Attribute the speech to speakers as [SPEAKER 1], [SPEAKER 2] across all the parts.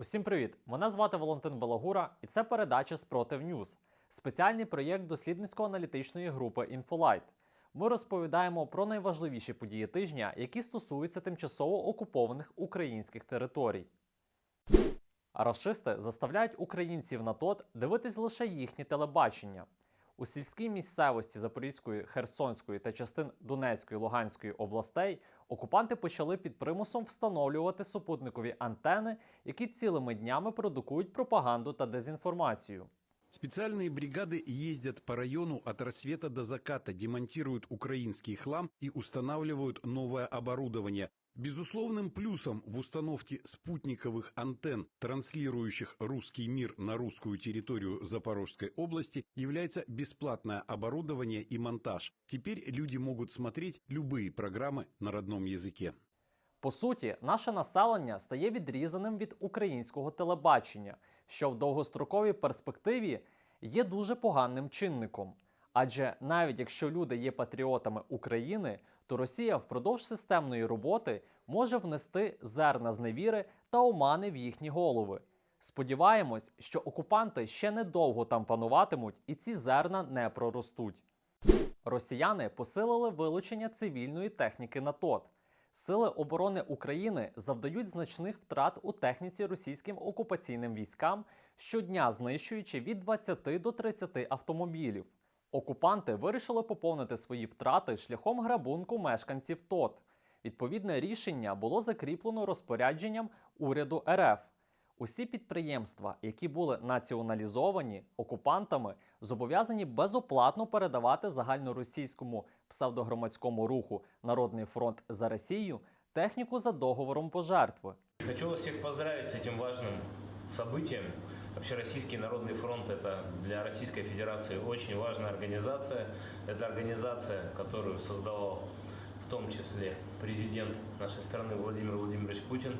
[SPEAKER 1] Усім привіт! Мене звати Валентин Балагура, і це передача Спротив Ньюз, спеціальний проєкт дослідницько-аналітичної групи Інфолайт. Ми розповідаємо про найважливіші події тижня, які стосуються тимчасово окупованих українських територій. А Рашисти заставляють українців на ТОТ дивитись лише їхнє телебачення. У сільській місцевості Запорізької, Херсонської та частин Донецької Луганської областей окупанти почали під примусом встановлювати супутникові антени, які цілими днями продукують пропаганду та дезінформацію.
[SPEAKER 2] Специальные бригады ездят по району от рассвета до заката, демонтируют украинский хлам и устанавливают новое оборудование. Безусловным плюсом в установке спутниковых антенн, транслирующих русский мир на русскую территорию Запорожской области, является бесплатное оборудование и монтаж. Теперь люди могут смотреть любые программы на родном языке.
[SPEAKER 1] По суті, наше населення стає відрізаним від українського телебачення, що в довгостроковій перспективі є дуже поганим чинником. Адже навіть якщо люди є патріотами України, то Росія впродовж системної роботи може внести зерна зневіри та омани в їхні голови. Сподіваємось, що окупанти ще недовго там пануватимуть і ці зерна не проростуть. Росіяни посилили вилучення цивільної техніки на ТОТ. Сили оборони України завдають значних втрат у техніці російським окупаційним військам, щодня знищуючи від 20 до 30 автомобілів. Окупанти вирішили поповнити свої втрати шляхом грабунку мешканців ТОТ. Відповідне рішення було закріплено розпорядженням уряду РФ. Усі підприємства, які були націоналізовані окупантами, зобов'язані безоплатно передавати загальноросійському псевдогромадському руху Народний фронт за Росію техніку за договором пожертви.
[SPEAKER 3] Хочу вас всех поздравить с этим важным событием. Вообще Российский народный фронт это для Российской Федерации очень важная организация. Это организация, которую создавал в том числе президент нашей страны Владимир Владимирович Путин.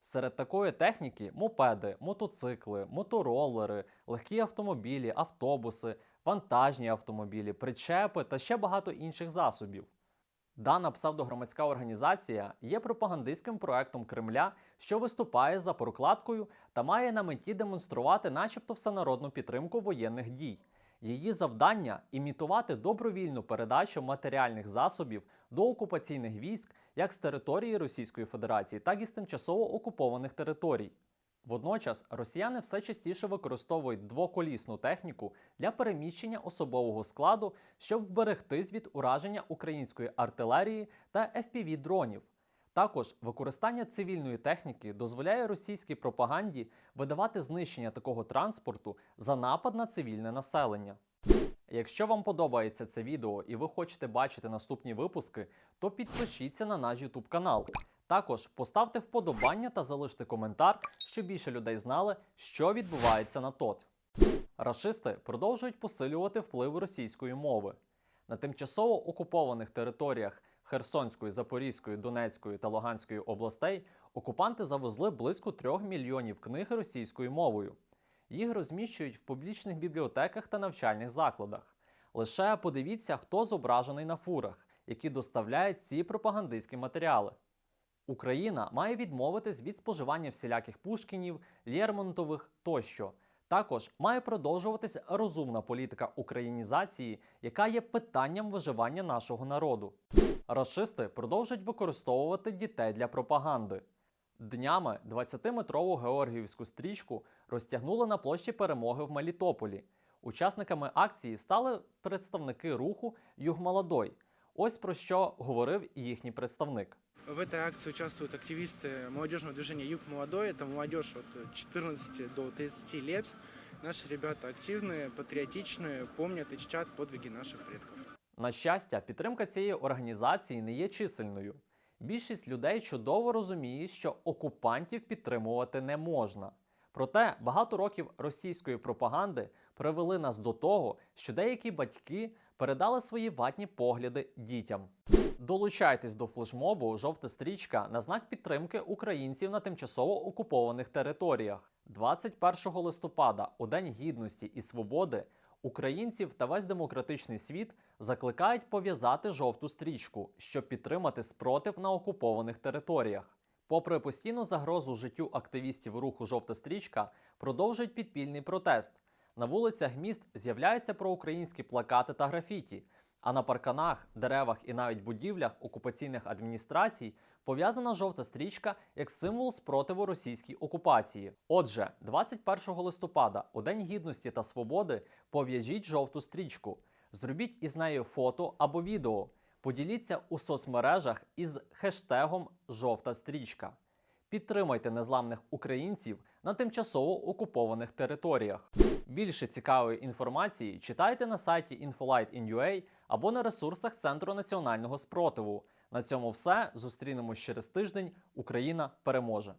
[SPEAKER 1] Серед такої техніки мопеди, мотоцикли, моторолери, легкі автомобілі, автобуси, вантажні автомобілі, причепи та ще багато інших засобів. Дана псевдогромадська організація є пропагандистським проектом Кремля, що виступає за прокладкою та має на меті демонструвати, начебто, всенародну підтримку воєнних дій. Її завдання імітувати добровільну передачу матеріальних засобів до окупаційних військ як з території Російської Федерації, так і з тимчасово окупованих територій. Водночас росіяни все частіше використовують двоколісну техніку для переміщення особового складу, щоб вберегтись від ураження української артилерії та fpv дронів. Також використання цивільної техніки дозволяє російській пропаганді видавати знищення такого транспорту за напад на цивільне населення. Якщо вам подобається це відео і ви хочете бачити наступні випуски, то підпишіться на наш YouTube канал. Також поставте вподобання та залиште коментар, щоб більше людей знали, що відбувається на ТОТ. Рашисти продовжують посилювати вплив російської мови. На тимчасово окупованих територіях Херсонської, Запорізької, Донецької та Луганської областей окупанти завезли близько 3 мільйонів книг російською мовою. Їх розміщують в публічних бібліотеках та навчальних закладах. Лише подивіться, хто зображений на фурах, які доставляють ці пропагандистські матеріали. Україна має відмовитись від споживання всіляких пушкінів, Лєрмонтових тощо. Також має продовжуватись розумна політика українізації, яка є питанням виживання нашого народу. Рашисти продовжують використовувати дітей для пропаганди. Днями 20-метрову георгіївську стрічку розтягнули на площі перемоги в Мелітополі. Учасниками акції стали представники руху Юг Молодой. Ось про що говорив їхній представник.
[SPEAKER 4] В этой акции участвуют активисты молодежного движения «Юг молодой». Это молодежь от 14 до 30 лет. Наши ребята активные, патриотичные, помнят и чтят подвиги наших предков.
[SPEAKER 1] На щастя, підтримка цієї організації не є чисельною. Більшість людей чудово розуміє, що окупантів підтримувати не можна. Проте багато років російської пропаганди привели нас до того, що деякі батьки передали свої ватні погляди дітям. Долучайтесь до флешмобу жовта стрічка на знак підтримки українців на тимчасово окупованих територіях. 21 листопада, у День Гідності і Свободи, українців та весь демократичний світ закликають пов'язати жовту стрічку, щоб підтримати спротив на окупованих територіях. Попри постійну загрозу життю активістів руху Жовта стрічка, продовжують підпільний протест. На вулицях міст з'являються проукраїнські плакати та графіті, а на парканах, деревах і навіть будівлях окупаційних адміністрацій пов'язана жовта стрічка як символ спротиву російській окупації. Отже, 21 листопада, у День Гідності та Свободи, пов'яжіть жовту стрічку, зробіть із нею фото або відео. Поділіться у соцмережах із хештегом Жовта стрічка. Підтримайте незламних українців на тимчасово окупованих територіях. Більше цікавої інформації читайте на сайті Infolight.in.ua або на ресурсах Центру національного спротиву. На цьому все. Зустрінемось через тиждень. Україна переможе!